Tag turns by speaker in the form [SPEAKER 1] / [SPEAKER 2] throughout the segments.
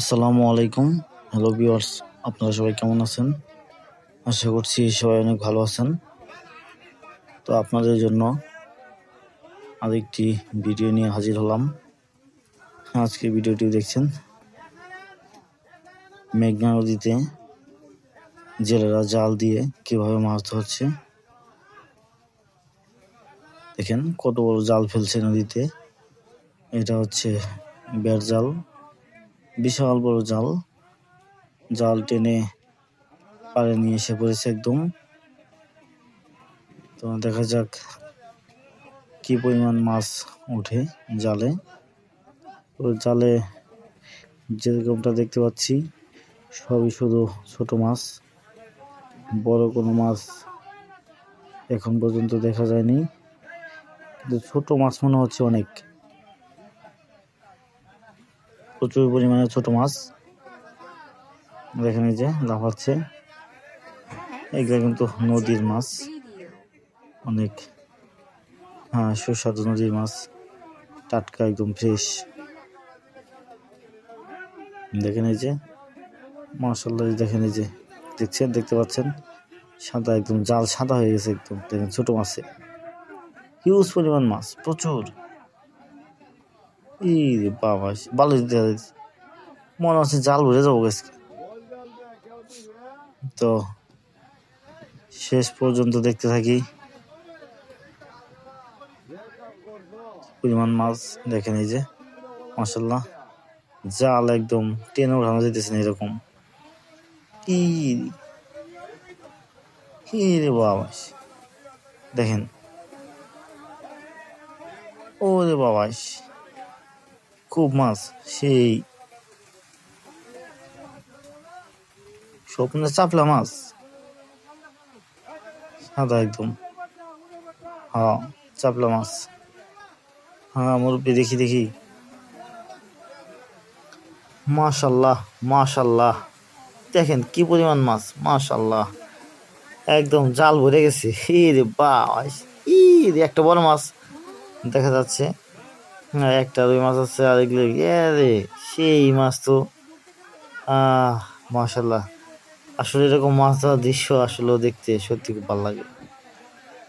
[SPEAKER 1] আসসালামু আলাইকুম। Hello viewers আপনারা সবাই কেমন আছেন? আশা করছি সবাই অনেক ভালো আছেন। তো আপনাদের জন্য আরেকটি ভিডিও নিয়ে হাজির হলাম। আজকে ভিডিওটি দেখছেন মেঘনা নদীতে জেলেরা জাল দিয়ে কীভাবে মাছ ধরছে। দেখেন কত বড় জাল ফেলছে নদীতে। এটা হচ্ছে বেড় জাল। বিশাল বড় জাল। জাল টেনে পাড়ে নিয়ে এসে পড়েছে একদম। তো দেখা যাক কি পরিমাণ মাছ ওঠে জালে। জালে যেরকমটা দেখতে পাচ্ছি, সবই শুধু ছোট মাছ। বড় কোনো মাছ এখন পর্যন্ত দেখা যায়নি। কিন্তু ছোট মাছ মনে হচ্ছে অনেক। প্রচুর পরিমাণে ছোট মাছ। দেখেন এই যে লাফাচ্ছে এগুলো কিন্তু নদীর মাছ। অনেক হ্যাঁ সুস্বাদু নদীর মাছ। টাটকা, একদম ফ্রেশ দেখেন এই যে মার্শাল্লাহ দেখেন এই যে, দেখছেন, দেখতে পাচ্ছেন? সাদা, একদম জাল সাদা হয়ে গেছে একদম। দেখেন ছোট মাছে। হিউজ পরিমাণ মাছ, প্রচুর। ই রে বাবা ভালো দিতে মনে হচ্ছে জাল ভরে যাব গেছে তো, শেষ পর্যন্ত দেখতে থাকি। পরিমাণ মাছ দেখেন এই যে মাসাল্লাহ জাল একদম টেনে উঠানো যেতেছে না এরকম। কি রে বাবা। দেখেন। ও রে বাবা। খুব মাছ, সেই স্বপ্নে চাপলা মাছ। সাদা একদম। হ্যাঁ চাপলা মাছ। হ্যাঁ মুরব্বী, দেখি দেখি। মাশাল্লাহ মাশাল্লাহ। দেখেন কি পরিমাণ মাছ, মাশাল্লাহ। একদম জাল ভরে গেছে। হি রে বাস, ই রে, একটা বড় মাছ। দেখা যাচ্ছে হ্যাঁ একটা রুই মাছ আছে আর এগুলো রে, সেই মাছ তো। আহ মাশাল্লাহ আসলে এরকম মাছ ধরার দৃশ্য আসলে দেখতে সত্যি খুব ভালো লাগে।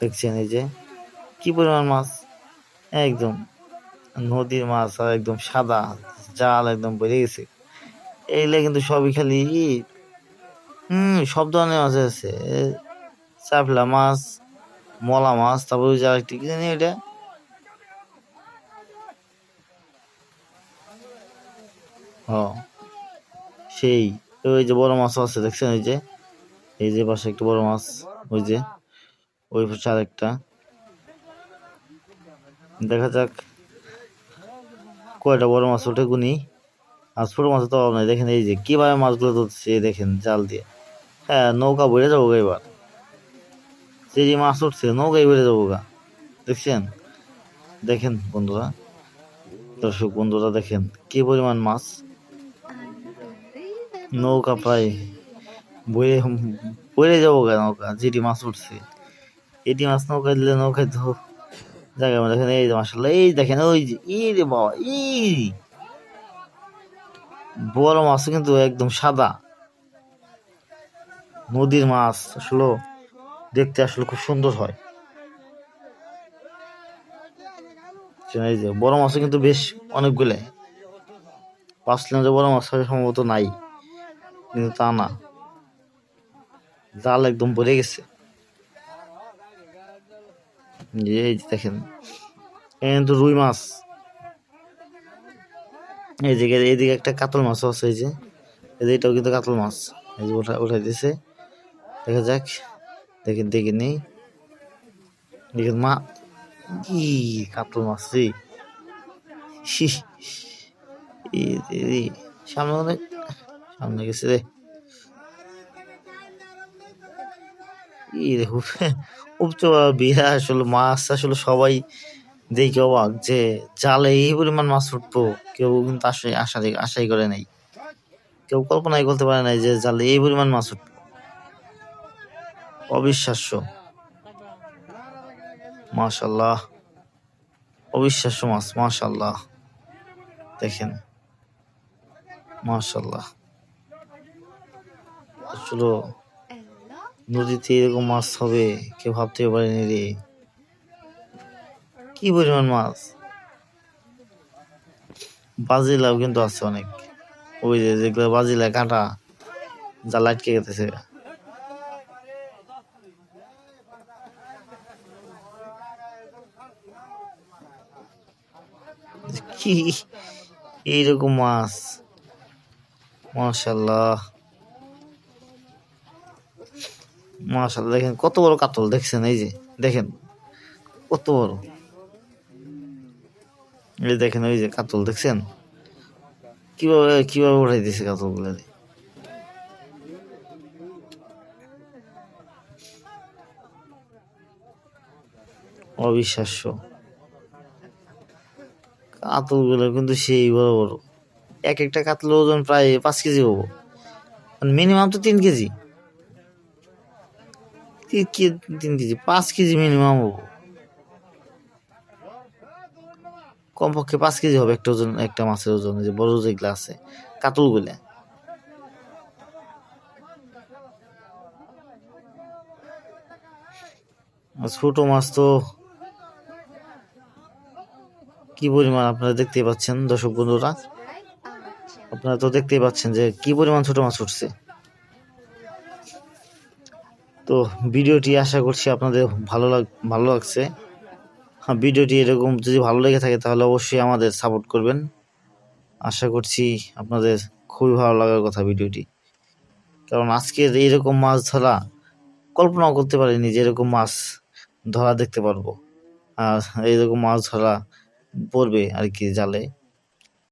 [SPEAKER 1] দেখছেন এই যে, কি পরিমাণ মাছ? একদম নদীর মাছ আর একদম সাদা জাল একদম বেড়ে গেছে। এইগুলো কিন্তু সবই খালি হুম, সব ধরনের মাছ আছে। চাপলা মাছ, মলা মাছ, তারপরে যে আরেকটি, কি জানি এটা? ও সেই, ওই যে বড় মাছ আছে, দেখছেন ওই যে? এই যে পাশে একটা বড় মাছ, ওই যে? ওই পাশে আরেকটা। দেখা যাক। কয়টা বড় মাছ ওঠে গুনি? আর ছোট মাছ তো অভাব নাই, দেখেন এই যে, কীভাবে মাছগুলো ধরছে দেখেন, জাল দিয়ে। হ্যাঁ নৌকা বেড়ে যাব এবার। যে যে মাছ উঠছে, নৌকায় বেড়ে যাব গা। দেখছেন? দেখেন বন্ধুরা, দর্শক বন্ধুরা, দেখেন, কি পরিমাণ মাছ। নৌকা প্রায় বয়ে বয়ে যাব গা নৌকা, যেটি মাছ উঠছে। এটি মাছ নৌকা দিলে নৌকায় তো জায়গা দেখেন এই মাসাল্লাহ এই দেখেন, ওই যে ই রে বাবা ই বড় মাছ কিন্তু একদম সাদা। নদীর মাছ আসলে দেখতে আসলে খুব সুন্দর হয়। এই যে বড় মাছও কিন্তু বেশ অনেকগুলো। পাঁচলাম যে বড় মাছ সম্ভবত নাই। কিন্তু তা না। জাল একদম ভরে গেছে। এই দেখেন কিন্তু রুই মাছ। এইদিকে এইদিকে একটা কাতল মাছ আছে, এই যে। এটাও কিন্তু কাতল মাছ। এই যে ওঠা উঠাই দিছে। দেখা যাক। দেখেন, দেখে নেই। দেখেন মা, কি কাতল মাছ রে। সামনে অনেক সামনে গেছে রে। উপচা আসলে, মাছ আসলে সবাই দেখে অবাক যে জালে এই পরিমাণ মাছ উঠবো, কেউ কিন্তু আশাই আশা আশাই করে নাই। কেউ কল্পনাই করতে পারে নাই যে জালে এই পরিমাণ মাছ উঠবো। অবিশ্বাস্য। মাশাল্লাহ। অবিশ্বাস্য মাছ, মাশাল্লাহ। দেখেন। মাশাল্লাহ। আসলে নদীতে এরকম মাছ হবে কেউ ভাবতে পারেনি রে। কি পরিমাণ মাছ? বাজি বাজিলাও কিন্তু আছে অনেক। ওই যে যেগুলো বাজিলা কাঁটা যা লাটকে গেতেছে। কি? এইরকম মাছ। মাশাল্লাহ মাশাল্লাহ দেখেন কত বড় কাতল, দেখছেন এই যে, দেখেন কত বড়। এই দেখেন ওই যে কাতল, দেখছেন? কীভাবে কীভাবে উঠাই দিছে কাতলগুলো? অবিশ্বাস্য। কাতলগুলো কিন্তু সেই বড় বড়। এক একটা কাতলের ওজন প্রায় পাঁচ কেজি হব। মিনিমাম তো তিন কেজি। তিন কেজি পাঁচ কেজি মিনিমাম কমপক্ষে পাঁচ কেজি হবে একটা ওজন, একটা মাছের ওজন যে বড় যেগুলো আছে, কাতলগুলা। ছোট মাছ তো কি পরিমাণ আপনারা দেখতেই পাচ্ছেন, দর্শক বন্ধুরা? আপনারা তো দেখতেই পাচ্ছেন যে কি পরিমাণ ছোট মাছ উঠছে। তো ভিডিওটি আশা করছি আপনাদের ভালো লাগ, ভালো লাগছে। হ্যাঁ ভিডিওটি এরকম যদি ভালো লেগে থাকে তাহলে অবশ্যই আমাদের সাপোর্ট করবেন। আশা করছি আপনাদের খুবই ভালো লাগার কথা ভিডিওটি। কারণ আজকের এইরকম মাছ ধরা কল্পনাও করতে পারিনি যে এরকম মাছ ধরা দেখতে পারব। আর এইরকম মাছ ধরা পড়বে আর কি জালে।